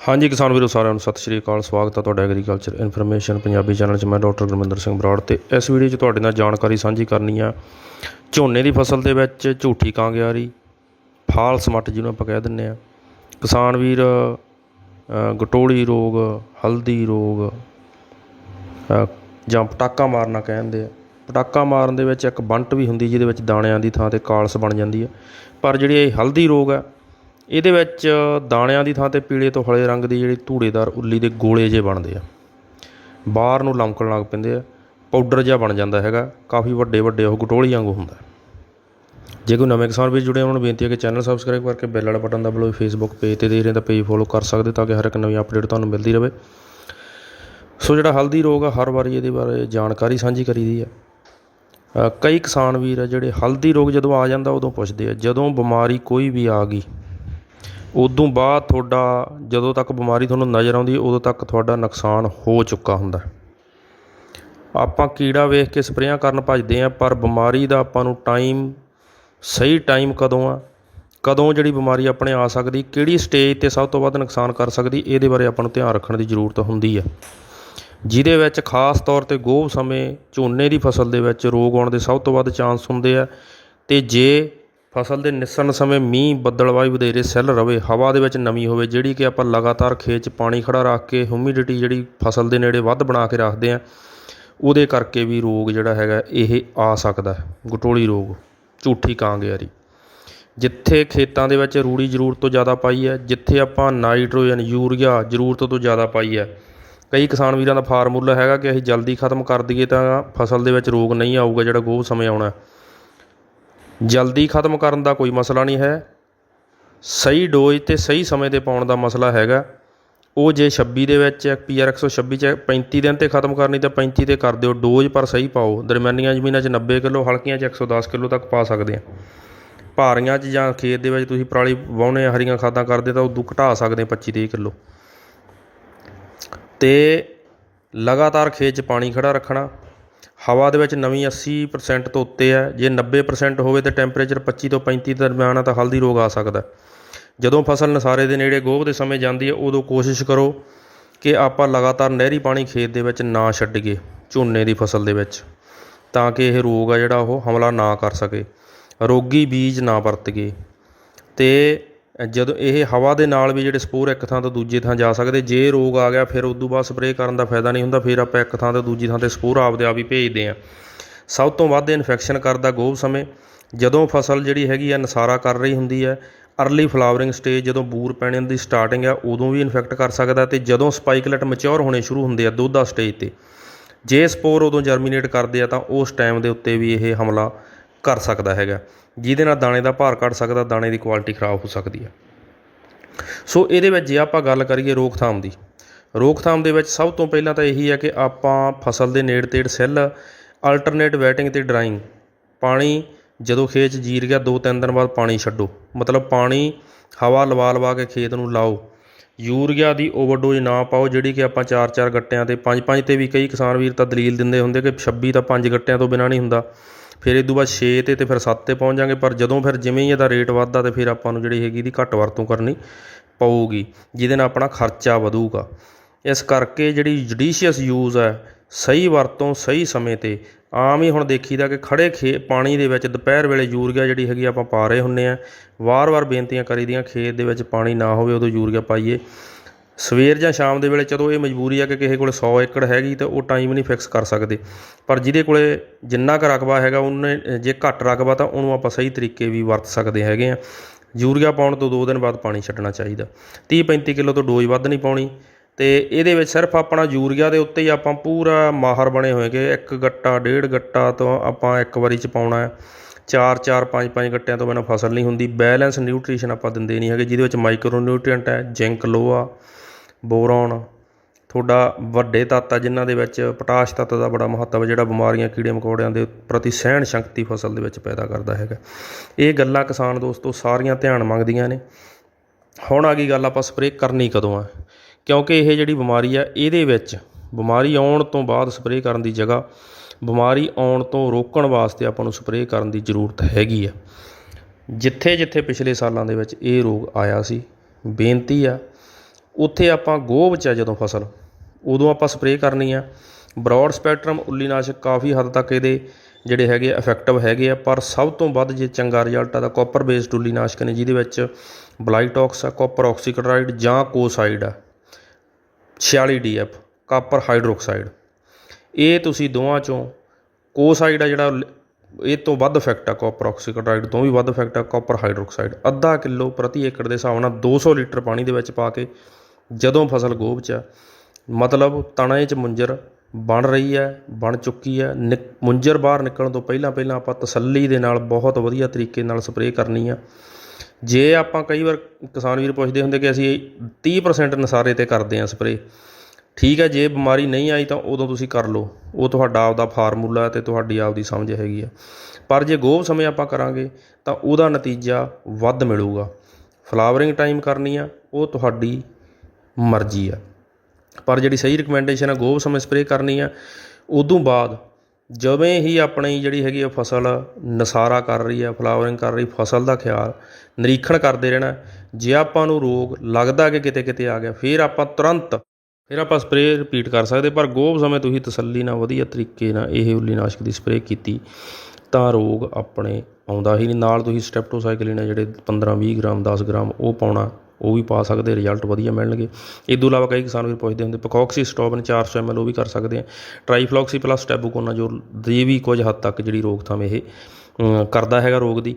ਹਾਂਜੀ ਕਿਸਾਨ ਵੀਰੋ ਸਾਰਿਆਂ ਨੂੰ ਸਤਿ ਸ਼੍ਰੀ ਅਕਾਲ। ਸਵਾਗਤ ਹੈ ਤੁਹਾਡਾ ਐਗਰੀਕਲਚਰ ਇਨਫੋਰਮੇਸ਼ਨ ਪੰਜਾਬੀ ਚੈਨਲ 'ਚ। ਮੈਂ ਡਾਕਟਰ ਗੁਰਮਿੰਦਰ ਸਿੰਘ ਬਰਾੜ ਤੇ ਇਸ ਵੀਡੀਓ 'ਚ ਤੁਹਾਡੇ ਨਾਲ ਜਾਣਕਾਰੀ ਸਾਂਝੀ ਕਰਨੀ ਆ। ਝੋਨੇ ਦੀ ਫਸਲ ਦੇ ਵਿੱਚ ਝੂਠੀ ਕਾਂਗਿਆਰੀ ਫਾਲਸ ਮੱਟ ਜਿਹਨੂੰ ਆਪਾਂ ਕਹਿ ਦਿੰਨੇ ਆ। ਕਿਸਾਨ ਵੀਰ ਅ, ਗਟੋਲੀ ਰੋਗ ਹਲਦੀ ਰੋਗ ਜਾਂ ਪਟਾਕਾ ਮਾਰਨਾ ਕਹਿੰਦੇ ਆ। ਪਟਾਕਾ ਮਾਰਨ ਦੇ ਵਿੱਚ ਇੱਕ ਬੰਟ ਵੀ ਹੁੰਦੀ ਜਿਹਦੇ ਵਿੱਚ ਦਾਣਿਆਂ ਦੀ ਥਾਂ ਤੇ ਕਾਲਸ ਬਣ ਜਾਂਦੀ ਹੈ ਪਰ ਜਿਹੜੀ ਇਹ ਹਲਦੀ ਰੋਗ ਆ ਇਹਦੇ ਵਿੱਚ ਦਾਣਿਆਂ ਦੀ ਥਾਂ ਤੇ ਪੀਲੇ ਤੋਂ ਹਲੇ ਰੰਗ ਦੀ ਜਿਹੜੀ ਧੂੜੇਦਾਰ ਉੱਲੀ ਦੇ ਗੋਲੇ ਜੇ ਬਣਦੇ ਆ। ਬਾਹਰ ਨੂੰ ਲਮਕਣ ਲੱਗ ਪੈਂਦੇ ਆ। ਪਾਊਡਰ ਜਿਹਾ ਬਣ ਜਾਂਦਾ ਹੈਗਾ। ਕਾਫੀ ਵੱਡੇ ਵੱਡੇ ਉਹ ਗਟੋਲੀ ਵਾਂਗੂ ਹੁੰਦਾ। ਜੇ ਕੋਈ ਨਵੇਂ ਕਿਸਾਨ ਵੀਰ ਜੁੜੇ ਉਹਨਾਂ ਨੂੰ ਬੇਨਤੀ ਹੈ ਕਿ ਚੈਨਲ ਸਬਸਕ੍ਰਾਈਬ ਕਰਕੇ ਬੈਲ ਵਾਲਾ ਬਟਨ ਦਬਾ ਲਓ। ਫੇਸਬੁੱਕ ਪੇਜ ਤੇ ਦੇਖ ਰਹੇ ਤਾਂ ਪੇਜ ਫੋਲੋ ਕਰ ਸਕਦੇ ਤਾਂ ਕਿ ਹਰ ਇੱਕ ਨਵੀਂ ਅਪਡੇਟ ਤੁਹਾਨੂੰ ਮਿਲਦੀ ਰਹੇ ਸੋ ਜਿਹੜਾ ਹਲਦੀ ਰੋਗ ਆ, ਹਰ ਵਾਰੀ ਇਹਦੇ ਬਾਰੇ ਜਾਣਕਾਰੀ ਸਾਂਝੀ ਕਰੀਦੀ ਆ। ਕਈ ਕਿਸਾਨ ਵੀਰ ਆ ਜਿਹੜੇ ਹਲਦੀ ਰੋਗ ਜਦੋਂ ਆ ਜਾਂਦਾ, ਉਦੋਂ ਪੁੱਛਦੇ ਆ, ਜਦੋਂ ਬਿਮਾਰੀ ਕੋਈ ਵੀ ਆ ਗਈ ਉਦੋਂ ਬਾਅਦ ਤੁਹਾਡਾ, ਜਦੋਂ ਤੱਕ ਬਿਮਾਰੀ ਤੁਹਾਨੂੰ ਨਜ਼ਰ ਆਉਂਦੀ, ਉਦੋਂ ਤੱਕ ਤੁਹਾਡਾ ਨੁਕਸਾਨ ਹੋ ਚੁੱਕਾ ਹੁੰਦਾ ਆਪਾਂ ਕੀੜਾ ਵੇਖ ਕੇ ਸਪਰੇਆਂ ਕਰਨ ਭੱਜਦੇ ਆ ਪਰ ਬਿਮਾਰੀ ਦਾ ਆਪਾਂ ਨੂੰ ਟਾਈਮ, ਸਹੀ ਟਾਈਮ ਕਦੋਂ ਆ? ਕਦੋਂ ਜਿਹੜੀ ਬਿਮਾਰੀ ਆਪਣੇ ਆ ਸਕਦੀ? ਕਿਹੜੀ ਸਟੇਜ ਤੇ ਸਭ ਤੋਂ ਵੱਧ ਨੁਕਸਾਨ ਕਰ ਸਕਦੀ? ਇਹਦੇ ਬਾਰੇ ਆਪਾਂ ਨੂੰ ਧਿਆਨ ਰੱਖਣ ਦੀ ਜ਼ਰੂਰਤ ਹੁੰਦੀ ਹੈ। ਜਿਹਦੇ ਵਿੱਚ ਖਾਸ ਤੌਰ ਤੇ ਗੋਹ ਸਮੇਂ, ਝੋਨੇ ਦੀ ਫਸਲ ਦੇ ਵਿੱਚ ਰੋਗ ਆਉਣ ਦੇ ਸਭ ਤੋਂ ਵੱਧ ਚਾਂਸ ਹੁੰਦੇ ਆ। ਤੇ ਜੇ ਫਸਲ ਦੇ ਨਿੱਸਣ ਸਮੇਂ ਮੀਂਹ ਬੱਦਲਵਾਈ ਵਧੇਰੇ ਸੈੱਲ ਰਵੇ, ਹਵਾ ਦੇ ਵਿੱਚ ਨਮੀ ਹੋਵੇ, ਜਿਹੜੀ ਕਿ ਆਪਾਂ ਲਗਾਤਾਰ ਖੇਤ 'ਚ ਪਾਣੀ ਖੜਾ ਰੱਖ ਕੇ ਹਿਊਮਿਡਿਟੀ ਜਿਹੜੀ ਫਸਲ ਦੇ ਨੇੜੇ ਵੱਧ ਬਣਾ ਕੇ ਰੱਖਦੇ ਆ ਉਹਦੇ ਕਰਕੇ ਵੀ ਰੋਗ ਜਿਹੜਾ ਹੈਗਾ ਇਹ ਆ ਸਕਦਾ ਗਟੋਲੀ ਰੋਗ, ਝੂਠੀ ਕਾਂਗਿਆਰੀ। ਜਿੱਥੇ ਖੇਤਾਂ ਦੇ ਵਿੱਚ ਰੂੜੀ ਜ਼ਰੂਰਤ ਤੋਂ ਜ਼ਿਆਦਾ ਪਾਈ ਹੈ, ਜਿੱਥੇ ਆਪਾਂ ਨਾਈਟ੍ਰੋਜਨ, ਯੂਰੀਆ ਜ਼ਰੂਰਤ ਤੋਂ ਜ਼ਿਆਦਾ ਪਾਈ ਹੈ, ਕਈ ਕਿਸਾਨ ਵੀਰਾਂ ਦਾ ਫਾਰਮੂਲਾ ਹੈਗਾ ਕਿ ਅਸੀਂ ਜਲਦੀ ਖਤਮ ਕਰ ਦਈਏ ਤਾਂ ਫਸਲ ਦੇ ਵਿੱਚ ਰੋਗ ਨਹੀਂ ਆਊਗਾ ਜਿਹੜਾ ਗੋਹ ਸਮੇਂ ਆਉਣਾ ਜਲਦੀ ਖਤਮ ਕਰਨ ਦਾ ਕੋਈ ਮਸਲਾ ਨਹੀਂ ਹੈ। ਸਹੀ ਡੋਜ਼ ਅਤੇ ਸਹੀ ਸਮੇਂ ਤੇ ਪਾਉਣ ਦਾ ਮਸਲਾ ਹੈਗਾ। ਉਹ ਜੇ 26 ਦੇ ਵਿੱਚ ਪੀ ਪੀਆਰ 126 ਚ 35 ਦਿਨ ਤੇ ਖਤਮ ਕਰਨੀ ਤਾਂ 35 ਤੇ ਕਰ ਦਿਓ। ਡੋਜ਼ ਪਰ ਸਹੀ ਪਾਓ। ਦਰਮਿਆਨੀਆਂ ਜ਼ਮੀਨਾਂ 'ਚ 90 ਕਿਲੋ ਹਲਕੀਆਂ 'ਚ 110 ਕਿਲੋ ਤੱਕ ਪਾ ਸਕਦੇ ਆ। ਭਾਰੀਆਂ 'ਚ ਜਾਂ ਖੇਤ ਦੇ ਵਿੱਚ ਤੁਸੀਂ ਪਰਾਲੀ ਵਾਹੁਣੇ ਆ, ਹਰੀਆਂ ਖਾਦਾਂ ਕਰਦੇ ਤਾਂ ਉਦੋਂ ਘਟਾ ਸਕਦੇ 25 30 ਕਿਲੋ। ਤੇ ਲਗਾਤਾਰ ਖੇਤ 'ਚ ਪਾਣੀ ਖੜਾ ਰੱਖਣਾ। ਹਵਾ ਦੇ ਵਿੱਚ ਨਮੀ 80% ਤੋਂ ਉੱਤੇ ਹੈ। ਜੇ 90% ਹੋਵੇ ਤਾਂ ਟੈਂਪਰੇਚਰ 25 ਤੋਂ 35 ਦਰਮਿਆਨ ਆ ਤਾਂ ਹਲਦੀ ਰੋਗ ਆ ਸਕਦਾ ਜਦੋਂ ਫਸਲ ਨਸਾਰੇ ਦੇ ਨੇੜੇ ਗੋਭ ਦੇ ਸਮੇਂ ਜਾਂਦੀ ਹੈ, ਉਦੋਂ ਕੋਸ਼ਿਸ਼ ਕਰੋ ਕਿ ਆਪਾਂ ਲਗਾਤਾਰ ਨਹਿਰੀ ਪਾਣੀ ਖੇਤ ਦੇ ਵਿੱਚ ਨਾ ਛੱਡੀਏ ਝੋਨੇ ਦੀ ਫਸਲ ਦੇ ਵਿੱਚ, ਤਾਂ ਕਿ ਇਹ ਰੋਗ ਆ ਜਿਹੜਾ ਉਹ ਹਮਲਾ ਨਾ ਕਰ ਸਕੇ। ਰੋਗੀ ਬੀਜ ਨਾ ਵਰਤੀਏ ਤੇ ਜਦੋਂ ਇਹ ਹਵਾ ਦੇ ਨਾਲ ਵੀ ਜਿਹੜੇ ਸਪੋਰ ਇੱਕ ਥਾਂ ਤੋਂ ਦੂਜੀ ਥਾਂ ਜਾ ਸਕਦੇ, ਜੇ ਰੋਗ ਆ ਗਿਆ, ਫਿਰ ਉਦੋਂ ਬਾਅਦ ਸਪਰੇਅ ਕਰਨ ਦਾ ਫਾਇਦਾ ਨਹੀਂ ਹੁੰਦਾ, ਫਿਰ ਆਪਾਂ ਇੱਕ ਥਾਂ ਤੋਂ ਦੂਜੀ ਥਾਂ ਤੇ ਸਪੋਰ ਆਪਦੇ ਆਪ ਹੀ ਭੇਜਦੇ ਆ ਸਭ ਤੋਂ ਵੱਧ ਇਨਫੈਕਸ਼ਨ ਕਰਦਾ ਗੋਭ ਸਮੇਂ। ਜਦੋਂ ਫਸਲ ਜਿਹੜੀ ਹੈਗੀ ਆ, ਨਸਾਰਾ ਕਰ ਰਹੀ ਹੁੰਦੀ ਹੈ ਅਰਲੀ ਫਲਾਵਰਿੰਗ ਸਟੇਜ ਜਦੋਂ ਬੂਰ ਪੈਣ ਦੀ ਸਟਾਰਟਿੰਗ ਆ, ਉਦੋਂ ਵੀ ਇਨਫੈਕਟ ਕਰ ਸਕਦਾ ਤੇ ਜਦੋਂ ਸਪਾਈਕਲੇਟ ਮੈਚੁਰ ਹੋਣੇ ਸ਼ੁਰੂ ਹੁੰਦੇ ਆ, ਦੁੱਧ ਦੁੱਧਾ ਸਟੇਜ ਤੇ। ਜੇ ਸਪੋਰ ਉਦੋਂ ਜਰਮੀਨੇਟ ਕਰਦੇ ਆ, ਤਾਂ ਉਸ ਟਾਈਮ ਦੇ ਉੱਤੇ ਵੀ ਇਹ ਹਮਲਾ ਕਰ ਸਕਦਾ ਹੈਗਾ। ਜਿਹਦੇ ਨਾਲ ਦਾਣੇ ਦਾ ਭਾਰ ਘਟ ਸਕਦਾ, ਦਾਣੇ ਦੀ ਕੁਆਲਿਟੀ ਖਰਾਬ ਹੋ ਸਕਦੀ ਹੈ ਸੋ ਇਹਦੇ ਵਿੱਚ ਜੇ ਆਪਾਂ ਗੱਲ ਕਰੀਏ ਰੋਕਥਾਮ ਦੀ, ਰੋਕਥਾਮ ਦੇ ਵਿੱਚ ਸਭ ਤੋਂ ਪਹਿਲਾਂ ਤਾਂ ਇਹੀ ਹੈ ਕਿ ਆਪਾਂ ਫਸਲ ਦੇ ਨੇੜ ਤੇੜ ਸੈੱਲ ਅਲਟਰਨੇਟ ਵੈਟਿੰਗ ਤੇ ਡਰਾਈਂਗ ਪਾਣੀ ਜਦੋਂ ਖੇਤ 'ਚ ਜੀਰ ਗਿਆ, ਦੋ ਤਿੰਨ ਦਿਨ ਬਾਅਦ ਪਾਣੀ ਛੱਡੋ। ਮਤਲਬ ਪਾਣੀ ਹਵਾ ਲਵਾ ਲਵਾ ਕੇ ਖੇਤ ਨੂੰ ਲਾਓ। ਯੂਰੀਆ ਦੀ ਓਵਰਡੋਜ਼ ਨਾ ਪਾਓ, ਜਿਹੜੀ ਕਿ ਆਪਾਂ ਚਾਰ ਚਾਰ ਗੱਟਿਆਂ ਤੇ, ਪੰਜ ਪੰਜ ਤੇ ਵੀ ਕਈ ਕਿਸਾਨ ਵੀਰ ਤਾਂ ਦਲੀਲ ਦਿੰਦੇ ਹੁੰਦੇ ਕਿ 26 ਤਾਂ ਪੰਜ ਗੱਟਿਆਂ ਤੋਂ ਬਿਨਾਂ ਨਹੀਂ ਹੁੰਦਾ। ਫਿਰ ਇਹ ਤੋਂ ਬਾਅਦ ਛੇ ਤੇ ਅਤੇ ਫਿਰ ਸੱਤ ਤੇ ਪਹੁੰਚ ਜਾਂਗੇ ਪਰ ਜਦੋਂ ਫਿਰ ਜਿਵੇਂ ਹੀ ਇਹਦਾ ਰੇਟ ਵੱਧਦਾ ਤਾਂ ਫਿਰ ਆਪਾਂ ਨੂੰ ਜਿਹੜੀ ਹੈਗੀ ਇਹਦੀ ਘੱਟ ਵਰਤੋਂ ਕਰਨੀ ਪਊਗੀ, ਜਿਹਦੇ ਨਾਲ ਆਪਣਾ ਖਰਚਾ ਵਧੂਗਾ। ਇਸ ਕਰਕੇ ਜਿਹੜੀ ਜੁਡੀਸ਼ੀਅਸ ਯੂਜ਼ ਹੈ, ਸਹੀ ਵਰਤੋਂ, ਸਹੀ ਸਮੇਂ ਤੇ ਆਮ ਹੀ ਹੁਣ ਦੇਖੀਦਾ ਕਿ ਖੜੇ ਖੇ, ਪਾਣੀ ਦੇ ਵਿੱਚ ਦੁਪਹਿਰ ਵੇਲੇ ਯੂਰੀਆ ਜਿਹੜੀ ਹੈਗੀ ਆਪਾਂ ਪਾ ਰਹੇ ਹੁੰਨੇ ਆ ਵਾਰ-ਵਾਰ ਬੇਨਤੀਆਂ ਕਰੀਦੀਆਂ ਖੇਤ ਦੇ ਵਿੱਚ ਪਾਣੀ ਨਾ ਹੋਵੇ, ਉਦੋਂ ਯੂਰੀਆ ਪਾਈਏ। ਸਵੇਰ ਜਾਂ ਸ਼ਾਮ ਦੇ ਵੇਲੇ ਚਲੋ ਇਹ ਮਜਬੂਰੀ ਆ ਕਿ ਕਿਸੇ ਕੋਲ 100 ਏਕੜ ਹੈਗੀ ਤਾਂ ਉਹ ਟਾਈਮ ਨਹੀਂ ਫਿਕਸ ਕਰ ਸਕਦੇ। ਪਰ ਜਿਹਦੇ ਕੋਲੇ ਜਿੰਨਾ ਕੁ ਰਕਬਾ ਹੈਗਾ, ਉਹਨੇ, ਜੇ ਘੱਟ ਰਕਬਾ ਤਾਂ ਉਹਨੂੰ ਆਪਾਂ ਸਹੀ ਤਰੀਕੇ ਵੀ ਵਰਤ ਸਕਦੇ ਹੈਗੇ ਆ। ਯੂਰੀਆ ਪਾਉਣ ਤੋਂ 2 ਦਿਨ ਬਾਅਦ ਪਾਣੀ ਛੱਡਣਾ ਚਾਹੀਦਾ। 30 35 ਕਿਲੋ ਤੋਂ ਡੋਜ਼ ਵੱਧ ਨਹੀਂ ਪਾਉਣੀ। ਤੇ ਇਹਦੇ ਵਿੱਚ ਸਿਰਫ ਆਪਣਾ ਯੂਰੀਆ ਦੇ ਉੱਤੇ ਹੀ ਆਪਾਂ ਪੂਰਾ ਮਾਹਰ ਬਣੇ ਹੋਏ ਕਿ ਇੱਕ ਗੱਟਾ, ਡੇਢ ਗੱਟਾ ਤੋਂ ਆਪਾਂ ਇੱਕ ਵਾਰੀ ਚ ਪਾਉਣਾ ਹੈ। ਚਾਰ ਚਾਰ, ਪੰਜ ਪੰਜ ਗੱਟਿਆਂ ਤੋਂ ਬਿਨਾਂ ਫਸਲ ਨਹੀਂ ਹੁੰਦੀ। ਬੈਲੈਂਸ ਨਿਊਟ੍ਰੀਸ਼ਨ ਆਪਾਂ ਦਿੰਦੇ ਨਹੀਂ ਹੈਗੇ, ਜਿਹਦੇ ਵਿੱਚ ਮਾਈਕਰੋ ਨਿਊਟ੍ਰੀਐਂਟ ਹੈ, ਜ਼ਿੰਕ, ਲੋਹਾ। ਬੋਰੋਨ, ਤੁਹਾਡਾ ਵੱਡੇ ਤੱਤ ਆ ਜਿਨ੍ਹਾਂ ਦੇ ਵਿੱਚ ਪੋਟਾਸ਼ ਤੱਤ ਦਾ ਬੜਾ ਮਹੱਤਵ ਹੈ ਜਿਹੜਾ ਬਿਮਾਰੀਆਂ, ਕੀੜੇ ਮਕੌੜਿਆਂ ਦੇ ਪ੍ਰਤੀ ਸਹਿਣ ਸ਼ਕਤੀ ਫਸਲ ਦੇ ਵਿੱਚ ਪੈਦਾ ਕਰਦਾ ਹੈਗਾ। ਇਹ ਗੱਲਾਂ ਕਿਸਾਨ ਦੋਸਤੋ ਸਾਰੀਆਂ ਧਿਆਨ ਮੰਗਦੀਆਂ ਨੇ। ਹੁਣ ਆ ਗਈ ਗੱਲ ਆਪਾਂ ਸਪਰੇਅ ਕਰਨੀ ਕਦੋਂ ਆ? ਕਿਉਂਕਿ ਇਹ ਜਿਹੜੀ ਬਿਮਾਰੀ ਆ, ਇਹਦੇ ਵਿੱਚ ਬਿਮਾਰੀ ਆਉਣ ਤੋਂ ਬਾਅਦ ਸਪਰੇਅ ਕਰਨ ਦੀ ਜਗ੍ਹਾ, ਬਿਮਾਰੀ ਆਉਣ ਤੋਂ ਰੋਕਣ ਵਾਸਤੇ ਆਪਾਂ ਨੂੰ ਸਪਰੇਅ ਕਰਨ ਦੀ ਜ਼ਰੂਰਤ ਹੈਗੀ ਆ। ਜਿੱਥੇ ਜਿੱਥੇ ਪਿਛਲੇ ਸਾਲਾਂ ਦੇ ਵਿੱਚ ਇਹ ਰੋਗ ਆਇਆ ਸੀ, ਬੇਨਤੀ ਆ ਉੱਥੇ ਆਪਾਂ ਗੋਭ 'ਚ ਆ ਜਦੋਂ ਫਸਲ। ਉਦੋਂ ਆਪਾਂ ਸਪਰੇਅ ਕਰਨੀ ਆ। ਬਰੋਡ ਸਪੈਕਟਰਮ ਉੱਲੀਨਾਸ਼ਕ ਕਾਫੀ ਹੱਦ ਤੱਕ ਇਹਦੇ ਜਿਹੜੇ ਹੈਗੇ ਇਫੈਕਟਿਵ ਹੈਗੇ ਆ। ਪਰ ਸਭ ਤੋਂ ਵੱਧ ਜੇ ਚੰਗਾ ਰਿਜ਼ਲਟ ਆ ਤਾਂ ਕਾਪਰ ਬੇਸਡ ਉੱਲੀਨਾਸ਼ਕ ਨੇ, ਜਿਹਦੇ ਵਿੱਚ ਬਲਾਈਟੌਕਸ ਆ ਕਾਪਰ ਆਕਸੀਕਲੋਰਾਈਡ ਜਾਂ ਕੋਸਾਈਡ ਆ। 46 ਡੀਐਫ ਕਾਪਰ ਹਾਈਡਰੋਕਸਾਈਡ ਇਹ ਤੁਸੀਂ ਦੋਵਾਂ ਚੋਂ ਕੋਸਾਈਡ ਆ ਜਿਹੜਾ ਇਹ ਤੋਂ ਵੱਧ ਇਫੈਕਟ ਆ ਕਾਪਰ ਆਕਸੀਕਲੋਰਾਈਡ ਤੋਂ ਵੀ ਵੱਧ ਇਫੈਕਟ ਆ ਕਾਪਰ ਹਾਈਡਰੋਕਸਾਈਡ ਅੱਧਾ ਕਿਲੋ ਪ੍ਰਤੀ ਏਕੜ ਦੇ ਹਿਸਾਬ ਨਾਲ 200 ਲੀਟਰ ਪਾਣੀ ਦੇ ਵਿੱਚ ਪਾ ਕੇ ਜਦੋਂ ਫਸਲ ਗੋਭ 'ਚ ਆ, ਮਤਲਬ ਤਣੇ 'ਚ ਮੁੰਜਰ ਬਣ ਰਹੀ ਹੈ, ਬਣ ਚੁੱਕੀ ਹੈ। ਨਿਕ- ਮੁੰਜਰ ਬਾਹਰ ਨਿਕਲਣ ਤੋਂ ਪਹਿਲਾਂ ਪਹਿਲਾਂ ਆਪਾਂ ਤਸੱਲੀ ਦੇ ਨਾਲ ਬਹੁਤ ਵਧੀਆ ਤਰੀਕੇ ਨਾਲ ਸਪਰੇਅ ਕਰਨੀ ਆ। ਜੇ ਆਪਾਂ ਕਈ ਵਾਰ ਕਿਸਾਨ ਵੀਰ ਪੁੱਛਦੇ ਹੁੰਦੇ ਕਿ ਅਸੀਂ 30% ਨਸਾਰੇ ਤੇ ਕਰਦੇ ਹਾਂ ਸਪਰੇਅ, ਠੀਕ ਹੈ, ਜੇ ਬਿਮਾਰੀ ਨਹੀਂ ਆਈ ਤਾਂ ਉਦੋਂ ਤੁਸੀਂ ਕਰ ਲਓ। ਉਹ ਤੁਹਾਡਾ ਆਪਦਾ ਫਾਰਮੂਲਾ ਤੇ ਤੁਹਾਡੀ ਆਪਦੀ ਸਮਝ ਹੈਗੀ ਆ। ਪਰ ਜੇ ਗੋਭ ਸਮੇਂ ਆਪਾਂ ਕਰਾਂਗੇ ਤਾਂ ਉਹਦਾ ਨਤੀਜਾ ਵੱਧ ਮਿਲੂਗਾ। ਫਲਾਵਰਿੰਗ ਟਾਈਮ ਕਰਨੀ ਆ, ਉਹ ਤੁਹਾਡੀ ਮਰਜ਼ੀ ਆ। ਪਰ ਜਿਹੜੀ ਸਹੀ ਰਿਕਮੈਂਡੇਸ਼ਨ ਆ ਗੋਭ ਸਮੇਂ ਸਪਰੇਅ ਕਰਨੀ ਆ, ਉਦੋਂ ਬਾਅਦ ਜਿਵੇਂ ਹੀ ਆਪਣੀ ਜਿਹੜੀ ਹੈਗੀ ਆ ਫਸਲ ਨਸਾਰਾ ਕਰ ਰਹੀ ਆ ਫਲਾਵਰਿੰਗ ਕਰ ਰਹੀ, ਫਸਲ ਦਾ ਖਿਆਲ ਨਿਰੀਖਣ ਕਰਦੇ ਰਹਿਣਾ, ਜੇ ਆਪਾਂ ਨੂੰ ਰੋਗ ਲੱਗਦਾ ਕਿ ਕਿਤੇ ਕਿਤੇ ਆ ਗਿਆ, ਫਿਰ ਆਪਾਂ ਤੁਰੰਤ, ਫਿਰ ਆਪਾਂ ਸਪਰੇਅ ਰਿਪੀਟ ਕਰ ਸਕਦੇ। ਪਰ ਗੋਭ ਸਮੇਂ ਤੁਸੀਂ ਤਸੱਲੀ ਨਾਲ, ਵਧੀਆ ਤਰੀਕੇ ਨਾਲ ਇਹ ਉੱਲੀਨਾਸ਼ਕ ਦੀ ਸਪਰੇਅ ਕੀਤੀ, ਤਾਂ ਰੋਗ ਆਪਣੇ ਆਉਂਦਾ ਹੀ ਨਹੀਂ। ਨਾਲ ਤੁਸੀਂ ਸਟੈਪਟੋਸਾਈਕਲਿਨ ਆ ਜਿਹੜੇ 15 20 ਗ੍ਰਾਮ 10 ਗ੍ਰਾਮ, ਉਹ ਪਾਉਣਾ ਉਹ ਵੀ ਪਾ ਸਕਦੇ ਰਿਜ਼ਲਟ ਵਧੀਆ ਮਿਲਣਗੇ। ਇਹ ਤੋਂ ਇਲਾਵਾ ਕਈ ਕਿਸਾਨ ਵੀ ਪੁੱਛਦੇ ਹੁੰਦੇ, ਪਕੌਕਸੀ ਸਟੋਬਨ 400 ml ਉਹ ਵੀ ਕਰ ਸਕਦੇ ਆ। ਟ੍ਰਾਈਫਲੋਕਸੀ ਪਲੱਸ ਟੈਬੂਕੋਨਾ ਜੋ ਦੀ ਵੀ ਕੁਝ ਹੱਦ ਤੱਕ ਜਿਹੜੀ ਰੋਕਥਾਮ ਇਹ ਕਰਦਾ ਹੈਗਾ ਰੋਗ ਦੀ।